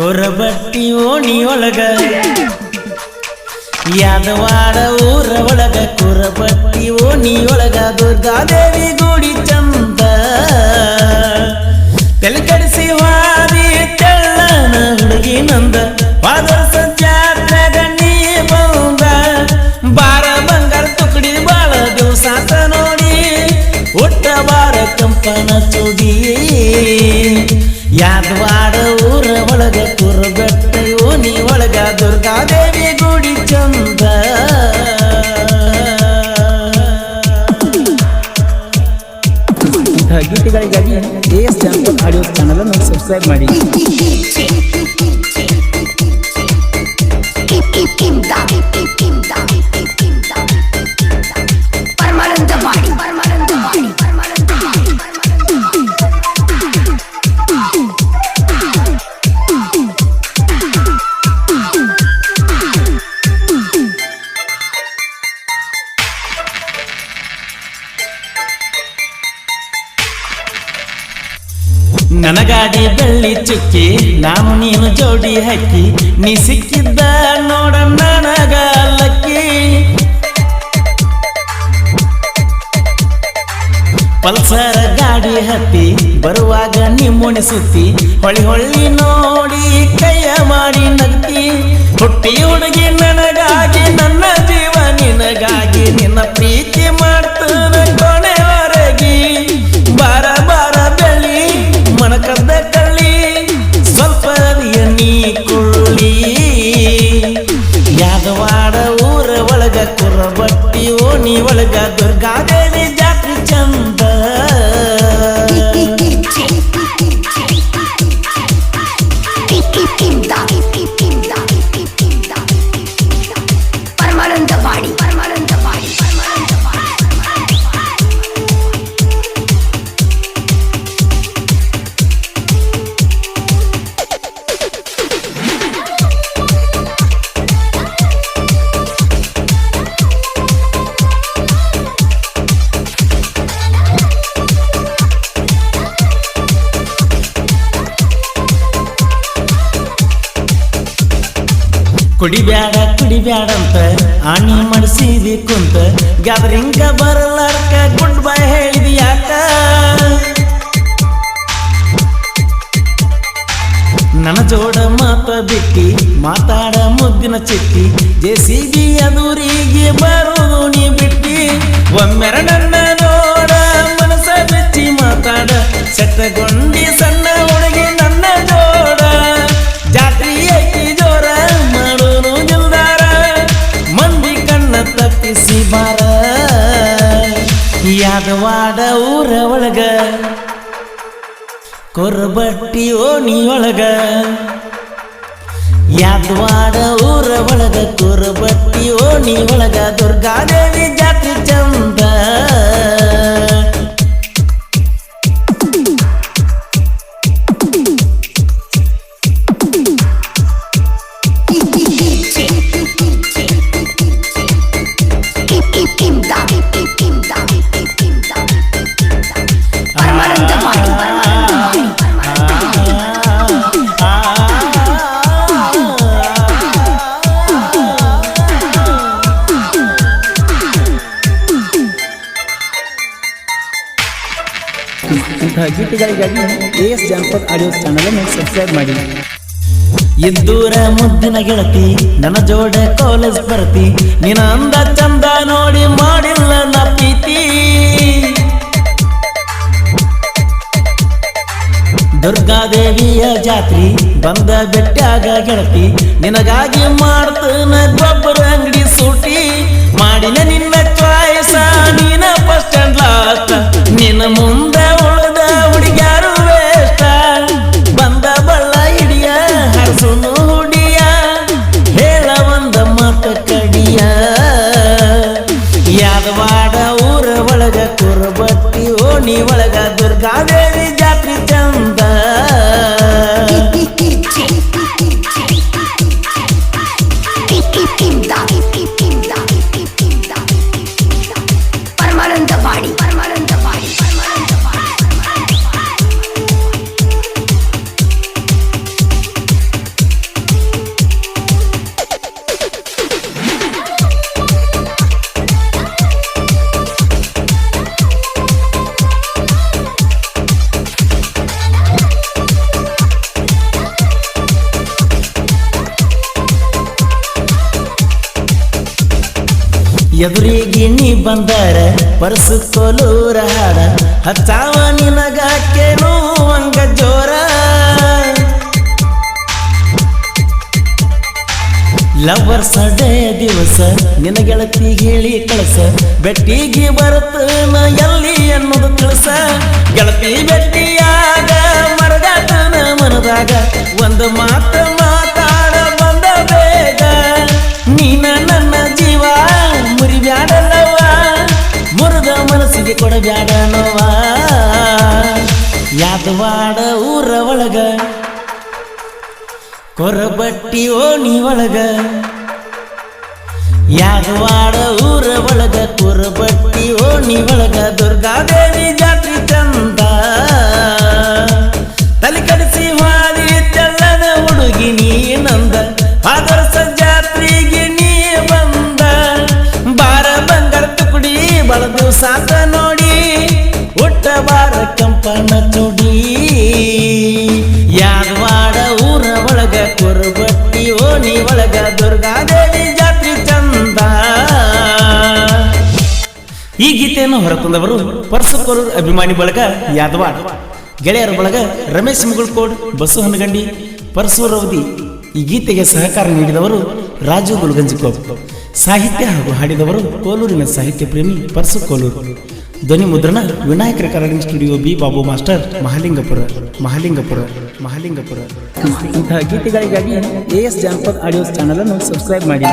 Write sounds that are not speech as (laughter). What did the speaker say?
ಕೊರಬಟ್ಟಿ ಓಣಿ ಒಳಗ ಯಾದವಾಡ ಊರ ಒಳಗ ಕುರಬಟ್ಟಿ ಓಣಿ ಒಳಗ ದುರ್ಗಾದೇವಿ ಗುಡಿ ಚಂದ. ವಾರಿ ತೆಳ್ಳನ ಹುಡುಗಿ ನಂದ ವಾದರ್ಸ ಜಾತ್ರೆಗ ನೀ ಬಂದ. ಬಾರ ಬಂಗಾರ ತುಕಡಿ ಬಾಳ ದಿವಸಾತ ನೋಡಿ ಒಟ್ಟ ಬಾರ ಕಂಪನ ಚುಡಿ. ಯಾದವಾಡ ಊರ ಒಳಗ ಸಬ್ಸ್ಕ್ರೈಬ್ ಮಾಡಿ (laughs) ಚುಕ್ಕಿ, ನಾನು ನೀನು ಜೋಡಿ ಹಕ್ಕಿ ನೀ ಸಿಕ್ಕಿದ್ದ ನೋಡ ನನಗ ಲಕ್ಕಿ. ಪಲ್ಸರ ಗಾಡಿ ಹತ್ತಿ, ಬರುವಾಗ ನಿಮ್ಮುಣಿ ಸುತ್ತಿ, ಹೊಳಿ ಹೊಳ್ಳಿ ನೋಡಿ ಕೈಯ ಮಾಡಿ ನಕ್ಕಿ ಹುಟ್ಟಿ ಹುಡುಗಿ ಒಳಗ ಕುರಬಟ್ಟಿ ಓಣಿ ಒಳಗ ದುರ್ಗಾದೇವಿ ಜಾತ್ರೆ ಚಂದ. ಕುಡಿಬ್ಯಾಡ, ಕುಡಿಬ್ಯಾಡಂತ ಆಣಿ ಮಾಡಿಸಿದಿ ಕುಂತ ಗ್ಯಾದರಿಂಗ ಬರಲಾರ್ಕ ಗುಡ್ ಬೈ ಹೇಳಿದಿ ಯಾಕ? ನನ್ನ ಜೋಡ ಮಾತ ಬಿಟ್ಟಿ, ಮಾತಾಡ ಮುದ್ದಿನ ಚಿಟ್ಟಿ, ಜೆ ಸಿ ಬಿ ಅದೂರಿಗೆ ಕೊರಬಟ್ಟಿ ಓಣಿಯೊಳಗ ಯಾದವಾಡ ಊರ ಒಳಗ ಕೊರಬಟ್ಟಿ ಓಣಿಯೊಳಗ ದುರ್ಗಾದೇವಿ ಜಾತ್ರೆ ಚಂದ. ಇಂತಹ ಗೀತೆಗಳಿಗಾಗಿ A S Janapada audio channel ಅನ್ನು ಸಬ್ಸ್ಕ್ರೈಬ್ ಮಾಡಿ. ಇದ್ದೂರ ಮುದ್ದಿನ ಗೆಳತಿ, ನನ್ನ ಜೋಡೆ ಕಾಲೇಜ್ ಬರತಿ. ನಿನ್ನ ಅಂದ ಚಂದ ನೋಡಿ ಮಾಡಿಲ್ಲ ನಾ ದುರ್ಗಾದೇವಿಯ ಜಾತ್ರಿ ಬಂದ ಬೆಟ್ಟಾಗ ಗೆಳತಿ. ನಿನಗಾಗಿ ಮಾಡ್ತನ ಗೊಬ್ಬರ ಅಂಗಡಿ ಸೂಟಿ. ಮಾಡಿನ ನಿನ್ನ ಒಳಗ ದುರ್ಗಾದೇವಿ ಎದುರಿಗೆ ನೀ ಬಂದರ, ಪರಸು ಕೋಲೂರ ಹಾಡ, ಹಚ್ಚಾವ ನಿನಗ ನೋವಂಗ ಜೋರ. ಲವರ್ ಸಡೆ ದಿವಸ ನಿನ ಗೆಳತಿ ಹೇಳಿ ಕಳಸ, ಬೆಟ್ಟಿಗೆ ಬರುತ್ತ ಎಲ್ಲಿ ಅನ್ನೋದು ಕಳಸ ಗೆಳತಿ ಬೆಟ್ಟಿಯಾಗ, ಮರಗಾತನ ಮನದಾಗ, ಒಂದು ಮಾತು ಮಾತಾಡ ಬಂದ ಬೇಗ. ನೀನ ಮನಸ್ಸಿಗೆ ಕೊಡಬ್ಯಾಡ ನೋವ ಯಾದವಾಡ ಊರ ಒಳಗ. ಕೊರಬಟ್ಟಿ ಓಣಿ ಒಳಗ. ಯಾದವಾಡ ಊರ ಒಳಗ, ಕೊರಬಟ್ಟಿ ಓಣಿ ಒಳಗ. ದುರ್ಗಾದೇವಿ ಜಾತ್ರೆ ಚಂದ ತಲೆ ಕಡಿಸಿ ಹಾದಿ ಈ ಗೀತೆಯನ್ನು ಹೊರತಂದವರು ಪರಸಕೋರೂರ್ ಅಭಿಮಾನಿ ಬಳಗ ಯಾದವಾಡ. ಗೆಳೆಯರ ಬಳಗ ರಮೇಶ್ ಮುಗುಳ್ಕೋಡ್, ಬಸು ಹನಗಂಡಿ ರೌದಿ ಈ ಗೀತೆಗೆ ಸಹಕಾರ ನೀಡಿದವರು ರಾಜು ಗುಲ್ಗಂಜಿಕೋಪ್ ಸಾಹಿತ್ಯ ಹಾಗೂ ಹಾಡಿದವರು ಕೋಲೂರಿನ ಸಾಹಿತ್ಯ ಪ್ರೇಮಿ ಪರಸು ಕೋಲೂರು. ಧ್ವನಿ ಮುದ್ರಣ Vinayaka recording studio B Babu master Mahalingapura Mahalingapura Mahalingapura. ಇಂತಹ ಗೀತೆಗಳಿಗಾಗಿ ಎ ಎಸ್ ಜಾನಪದ ಆಡಿಯೋಸ್ ಚಾನಲನ್ನು ಸಬ್ಸ್ಕ್ರೈಬ್ ಮಾಡಿ.